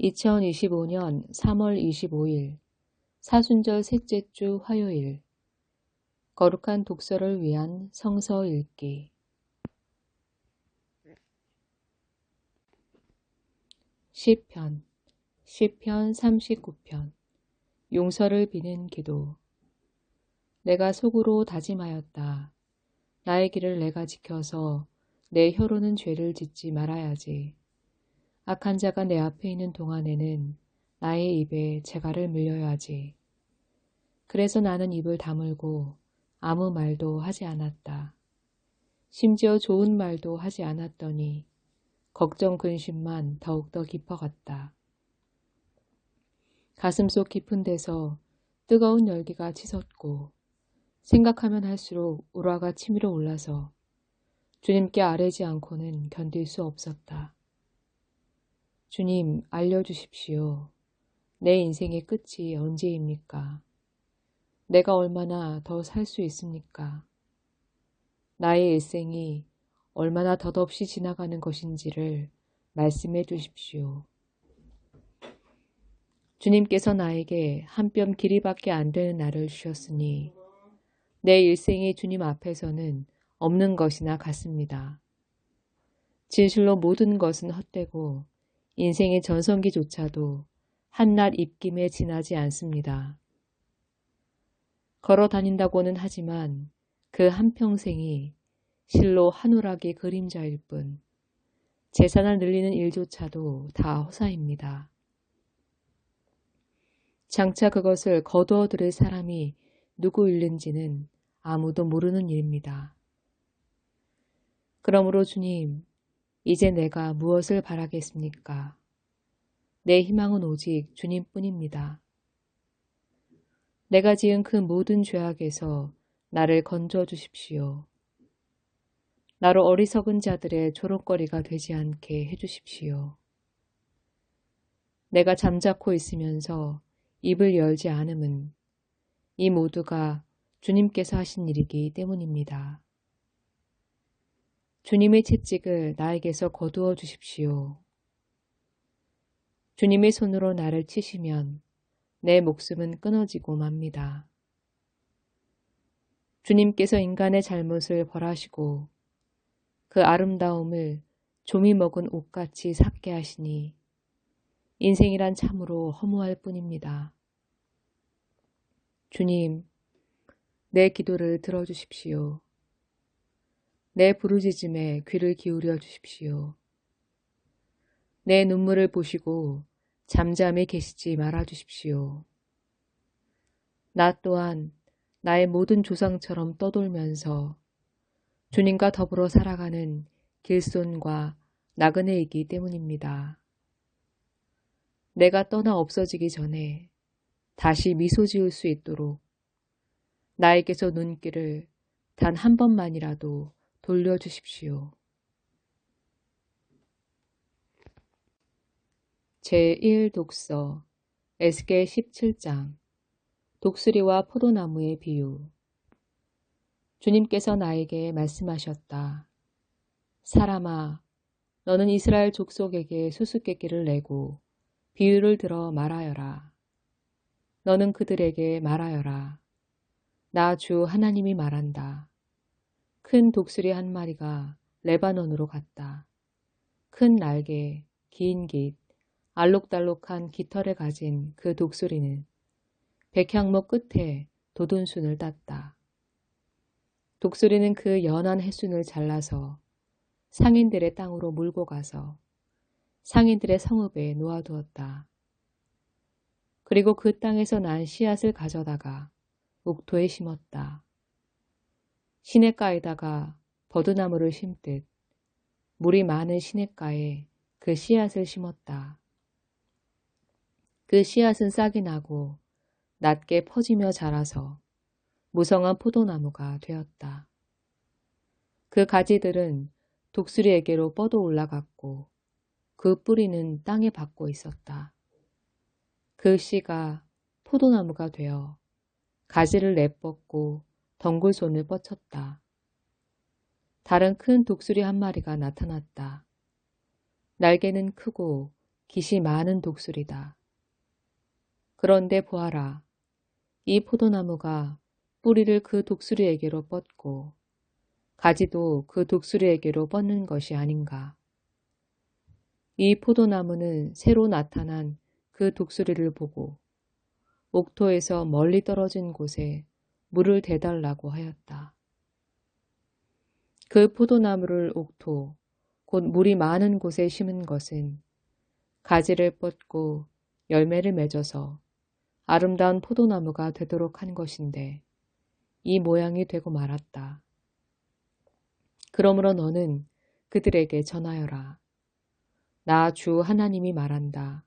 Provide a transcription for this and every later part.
2025년 3월 25일 사순절 셋째 주 화요일 거룩한 독서를 위한 성서 읽기 시편 시편 39편 용서를 비는 기도 내가 속으로 다짐하였다. 나의 길을 내가 지켜서 내 혀로는 죄를 짓지 말아야지. 악한 자가 내 앞에 있는 동안에는 나의 입에 재갈을 물려야지. 그래서 나는 입을 다물고 아무 말도 하지 않았다. 심지어 좋은 말도 하지 않았더니 걱정 근심만 더욱더 깊어갔다. 가슴 속 깊은 데서 뜨거운 열기가 치솟고 생각하면 할수록 우라가 치밀어 올라서 주님께 아뢰지 않고는 견딜 수 없었다. 주님, 알려주십시오. 내 인생의 끝이 언제입니까? 내가 얼마나 더 살 수 있습니까? 나의 일생이 얼마나 덧없이 지나가는 것인지를 말씀해 주십시오. 주님께서 나에게 한 뼘 길이밖에 안 되는 날을 주셨으니 내 일생이 주님 앞에서는 없는 것이나 같습니다. 진실로 모든 것은 헛되고 인생의 전성기조차도 한낱 입김에 지나지 않습니다. 걸어 다닌다고는 하지만 그 한평생이 실로 한우락의 그림자일 뿐 재산을 늘리는 일조차도 다 허사입니다. 장차 그것을 거두어 들을 사람이 누구일는지는 아무도 모르는 일입니다. 그러므로 주님, 이제 내가 무엇을 바라겠습니까? 내 희망은 오직 주님뿐입니다. 내가 지은 그 모든 죄악에서 나를 건져 주십시오. 나로 어리석은 자들의 조롱거리가 되지 않게 해주십시오. 내가 잠자코 있으면서 입을 열지 않음은 이 모두가 주님께서 하신 일이기 때문입니다. 주님의 채찍을 나에게서 거두어 주십시오. 주님의 손으로 나를 치시면 내 목숨은 끊어지고 맙니다. 주님께서 인간의 잘못을 벌하시고 그 아름다움을 좀이 먹은 옷같이 삭게 하시니 인생이란 참으로 허무할 뿐입니다. 주님, 내 기도를 들어주십시오. 내 부르짖음에 귀를 기울여 주십시오. 내 눈물을 보시고 잠잠히 계시지 말아 주십시오. 나 또한 나의 모든 조상처럼 떠돌면서 주님과 더불어 살아가는 길손과 나그네이기 때문입니다. 내가 떠나 없어지기 전에 다시 미소 지을 수 있도록 나에게서 눈길을 단 한 번만이라도 돌려주십시오. 제1독서 에스겔 17장 독수리와 포도나무의 비유 주님께서 나에게 말씀하셨다. 사람아, 너는 이스라엘 족속에게 수수께끼를 내고 비유를 들어 말하여라. 너는 그들에게 말하여라. 나 주 하나님이 말한다. 큰 독수리 한 마리가 레바논으로 갔다. 큰 날개, 긴 깃, 알록달록한 깃털을 가진 그 독수리는 백향목 끝에 도둔순을 땄다. 독수리는 그 연한 햇순을 잘라서 상인들의 땅으로 몰고 가서 상인들의 성읍에 놓아두었다. 그리고 그 땅에서 난 씨앗을 가져다가 옥토에 심었다. 시냇가에다가 버드나무를 심듯 물이 많은 시냇가에 그 씨앗을 심었다. 그 씨앗은 싹이 나고 낮게 퍼지며 자라서 무성한 포도나무가 되었다. 그 가지들은 독수리에게로 뻗어 올라갔고 그 뿌리는 땅에 박고 있었다. 그 씨가 포도나무가 되어 가지를 내뻗고 덩굴 손을 뻗쳤다. 다른 큰 독수리 한 마리가 나타났다. 날개는 크고 깃이 많은 독수리다. 그런데 보아라. 이 포도나무가 뿌리를 그 독수리에게로 뻗고 가지도 그 독수리에게로 뻗는 것이 아닌가. 이 포도나무는 새로 나타난 그 독수리를 보고 옥토에서 멀리 떨어진 곳에 물을 대달라고 하였다. 그 포도나무를 옥토, 곧 물이 많은 곳에 심은 것은 가지를 뻗고 열매를 맺어서 아름다운 포도나무가 되도록 한 것인데 이 모양이 되고 말았다. 그러므로 너는 그들에게 전하여라. 나 주 하나님이 말한다.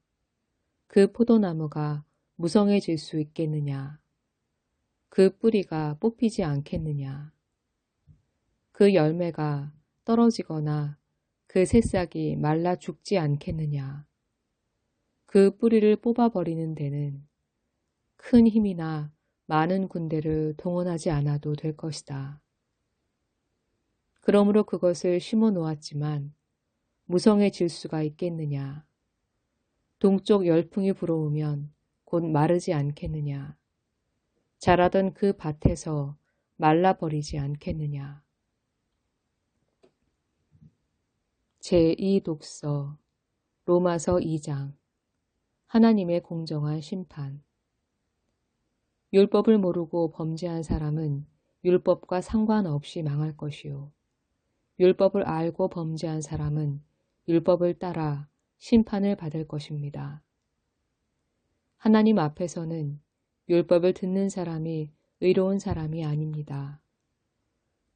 그 포도나무가 무성해질 수 있겠느냐? 그 뿌리가 뽑히지 않겠느냐? 그 열매가 떨어지거나 그 새싹이 말라 죽지 않겠느냐? 그 뿌리를 뽑아버리는 데는 큰 힘이나 많은 군대를 동원하지 않아도 될 것이다. 그러므로 그것을 심어 놓았지만 무성해질 수가 있겠느냐. 동쪽 열풍이 불어오면 곧 마르지 않겠느냐. 자라던 그 밭에서 말라버리지 않겠느냐. 제2독서 로마서 2장 하나님의 공정한 심판 율법을 모르고 범죄한 사람은 율법과 상관없이 망할 것이요. 율법을 알고 범죄한 사람은 율법을 따라 심판을 받을 것입니다. 하나님 앞에서는 율법을 듣는 사람이 의로운 사람이 아닙니다.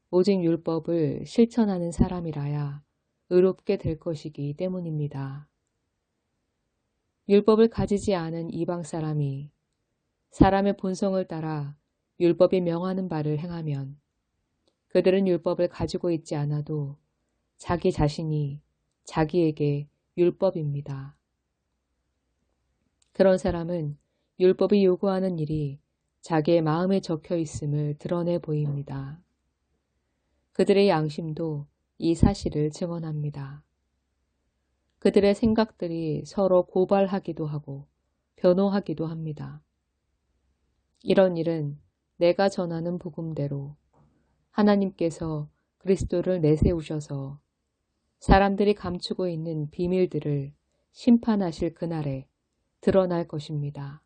오직 율법을 실천하는 사람이라야 의롭게 될 것이기 때문입니다. 율법을 가지지 않은 이방 사람이 사람의 본성을 따라 율법이 명하는 바를 행하면 그들은 율법을 가지고 있지 않아도 자기 자신이 자기에게 율법입니다. 그런 사람은 율법이 요구하는 일이 자기의 마음에 적혀 있음을 드러내 보입니다. 그들의 양심도 이 사실을 증언합니다. 그들의 생각들이 서로 고발하기도 하고 변호하기도 합니다. 이런 일은 내가 전하는 복음대로 하나님께서 그리스도를 내세우셔서 사람들이 감추고 있는 비밀들을 심판하실 그날에 드러날 것입니다.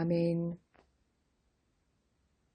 아멘.